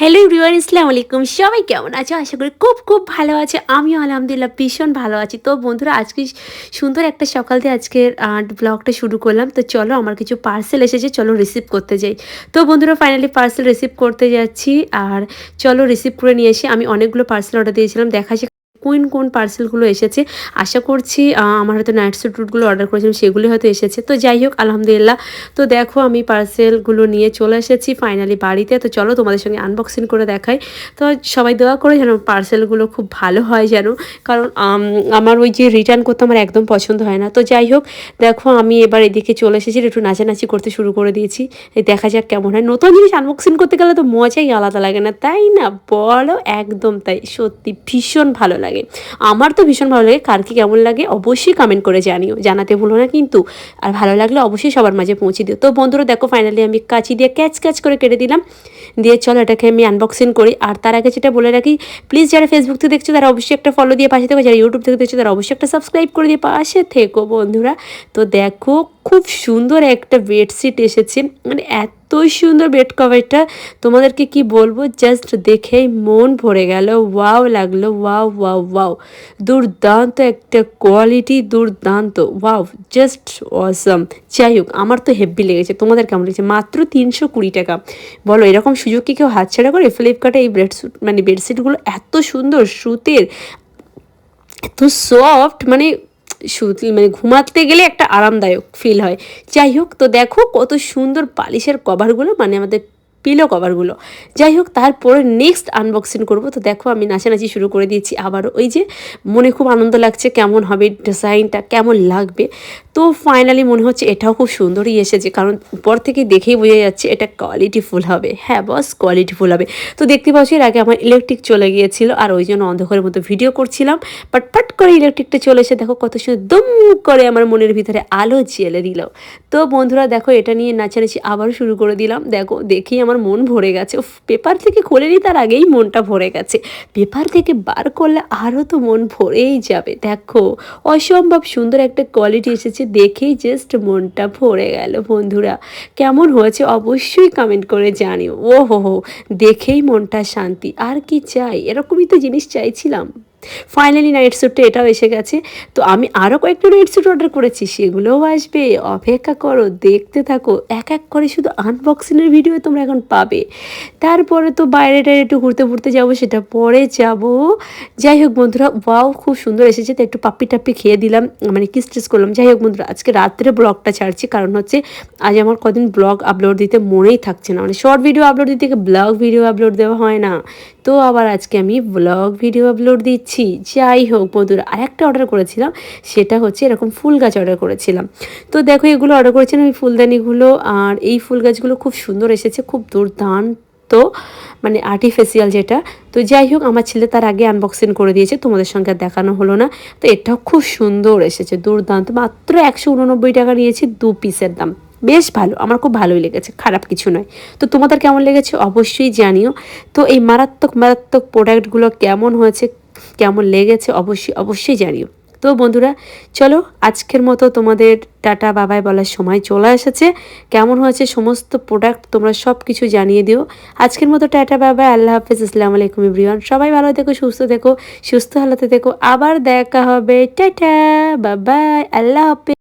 Hello everyone ইসলাম আলাইকুম সবাই কেমন আছো? আশা করি খুব খুব ভালো আছে। আমিও আলহামদুলিল্লাহ ভীষণ ভালো আছি। তো বন্ধুরা, আজকে সুন্দর একটা সকাল দিয়ে আজকের ব্লগটা শুরু করলাম। তো চলো, আমার কিছু পার্সেল এসেছে, চলো রিসিভ করতে যাই। তো বন্ধুরা ফাইনালি পার্সেল রিসিভ করতে যাচ্ছি। আর চলো রিসিভ করে নিয়ে এসে আমি অনেকগুলো পার্সেল অর্ডার দিয়েছিলাম। দেখা যাক কোন কোন পার্সেলগুলো এসেছে। আশা করছি আমার হয়তো নাইট স্যুটগুলো অর্ডার করেছিলাম সেগুলো হয়তো এসেছে। তো যাই হোক, আলহামদুলিল্লাহ। তো দেখো, আমি পার্সেলগুলো নিয়ে চলে এসেছি ফাইনালি বাড়িতে। তো চলো তোমাদের সঙ্গে আনবক্সিং করে দেখাই। তো সবাই দোয়া করে যেন পার্সেলগুলো খুব ভালো হয় যেন। কারণ আমার ওই যে রিটার্ন করতে আমার একদম পছন্দ হয় না। তো যাই হোক, দেখো, আমি এবার এদিকে চলে এসেছি, একটু নাচানাচি করতে শুরু করে দিয়েছি। দেখা যাক কেমন হয়। নতুন জিনিস আনবক্সিং করতে গেলে তো মজাই আলাদা লাগে না, তাই না? বলো, একদম তাই। সত্যি ভীষণ ভালো লাগে। আমার তো ভীষণ ভালো লাগে। কার কি কেমন লাগে অবশ্যই কমেন্ট করে জানিও। জানাতে ভুলো না কিন্তু। আর ভালো লাগলে অবশ্যই সবার মাঝে পৌঁছে দিও। তো বন্ধুরা দেখো ফাইনালি আমি কাঁচি দিয়ে ক্যাচ ক্যাচ করে কেটে দিলাম। দিয়ে চলো এটাকে আমি আনবক্সিং করি। আর তার আগে যেটা বলে রাখি প্লিজ যারা ফেসবুক থেকে দেখছ তারা অবশ্যই একটা ফলো দিয়ে পাশে থেকো। যারা ইউটিউব থেকে দেখছ তারা অবশ্যই একটা সাবস্ক্রাইব করে দিয়ে পাশে থেকো বন্ধুরা। তো দেখো খুব সুন্দর একটা বেডশিট এসেছে। মানে এতই সুন্দর বেড কভারটা তোমাদেরকে কি বলব? জাস্ট দেখেই মন ভরে গেল। ওয়াও লাগল। ওয়াও ওয়াও ওয়াও দুর্দান্ত একটা কোয়ালিটি দুর্দান্ত। ওয়াও জাস্ট অসম যাই হোক, আমার তো হেভি লেগেছে। তোমাদের কেমন লেগেছে? মাত্র তিনশো কুড়ি টাকা। বলো, এরকম সুযোগ কি কেউ হাতছাড়া করে? ফ্লিপকার্টে এই বেডশিট মানে বেডশিটগুলো এত সুন্দর, সুতের, এত সফট মানে মানে ঘুমাতে গেলে একটা আরামদায়ক ফিল হয়। যাই হোক, তো দেখো কত সুন্দর পালিশের কভারগুলো মানে আমাদের পিলো কভারগুলো। যাই হোক তারপরে নেক্সট আনবক্সিং করব। তো দেখো, আমি নাচানাচি শুরু করে দিয়েছি আবার ওই যে, মনে খুব আনন্দ লাগছে কেমন হবে ডিজাইনটা কেমন লাগবে। তো ফাইনালি মনে হচ্ছে এটাও খুব সুন্দরই এসেছে। কারণ উপর থেকে দেখেই বোঝা যাচ্ছে এটা কোয়ালিটিফুল হবে। হ্যাঁ বস কোয়ালিটিফুল হবে। তো দেখতে পাচ্ছি, এর আগে আমার ইলেকট্রিক চলে গিয়েছিল আর ওই জন্য অন্ধকারের মতো ভিডিও করছিলাম। বাট পাট করে ইলেকট্রিকটা চলে এসে দেখো, কত সুন্দর দুম করে আমার মনের ভিতরে আলো জ্বেলে দিল। তো বন্ধুরা, দেখো, এটা নিয়ে নাচানাচি আবারও শুরু করে দিলাম। দেখো দেখি আমার মন ভরে গেছে। উফ, পেপার থেকে খুলে নি তার আগেই মনটা ভরে গেছে। পেপার থেকে বার করলে আরও তো মন ভরেই যাবে। দেখো অসম্ভব সুন্দর একটা কোয়ালিটি এসেছে দেখেই জাস্ট মনটা ভরে গেল বন্ধুরা। কেমন হয়েছে অবশ্যই কমেন্ট করে জানিও। ও হো হো দেখেই মনটা শান্তি। আর কি চাই? এরকমই তো জিনিস চাইছিলাম। ফাইনালি নাইট স্যুটটা এটাও এসে গেছে। তো আমি আরও কয়েকটা নাইট স্যুট অর্ডার করেছি, সেগুলোও আসবে। অপেক্ষা করো, দেখতে থাকো। এক এক করে শুধু আনবক্সিংয়ের ভিডিও তোমরা এখন পাবে। তারপরে তো বাইরে টাইরে একটু ঘুরতে ঘুরতে যাব, সেটা পরে যাব। যাই হোক বন্ধুরা ওয়াও খুব সুন্দর এসেছে। তো একটু পাপ্পি টাপ্পি খেয়ে দিলাম মানে কিস টিস করলাম। যাই হোক বন্ধুরা, আজকে রাত্রে ব্লগটা ছাড়ছি, কারণ হচ্ছে আজ আমার কদিন ব্লগ আপলোড দিতে মনেই থাকছে না। মানে শর্ট ভিডিও আপলোড দিতে ব্লগ ভিডিও আপলোড দেওয়া হয় না। তো আবার আজকে আমি ব্লগ ভিডিও আপলোড দিচ্ছি। যাই হোক বন্ধুরা, আরেকটা অর্ডার করেছিলাম, সেটা হচ্ছে এরকম ফুল গাছ অর্ডার করেছিলাম। তো দেখো, এগুলো অর্ডার করেছিলাম এই ফুলদানিগুলো, আর এই ফুল গাছগুলো খুব সুন্দর এসেছে, খুব দুর্দান্ত মানে আর্টিফিশিয়াল যেটা। তো যাই হোক, আমার ছেলে তার আগে আনবক্সিং করে দিয়েছে, তোমাদের সঙ্গে আর দেখানো হলো না। তো এটাও খুব সুন্দর এসেছে, দুর্দান্ত, মাত্র একশো উননব্বই টাকা নিয়েছি দু পিসের দাম। বেশ ভালো, আমার খুব ভালোই লেগেছে, খারাপ কিছু নয়। তো তোমাদের কেমন লেগেছে অবশ্যই জানিও। তো এই মারাত্মক মারাত্মক প্রোডাক্টগুলো কেমন হয়েছে কেমন লেগেছে অবশ্যই অবশ্যই জানিও। তো বন্ধুরা, চলো আজকের মতো তোমাদের টাটা বাবাই বলার সময় চলে এসেছে। কেমন হয়েছে সমস্ত প্রোডাক্ট তোমরা সব কিছু জানিয়ে দিও। আজকের মতো টাটা বাবাই আল্লাহ হাফেজ, আসসালামু আলাইকুম ইব্রিয়ান সবাই ভালো থেকো, সুস্থ থেকো, সুস্থ হালাতে থেকো। আবার দেখা হবে। টাটা বাবাই আল্লাহ হাফেজ।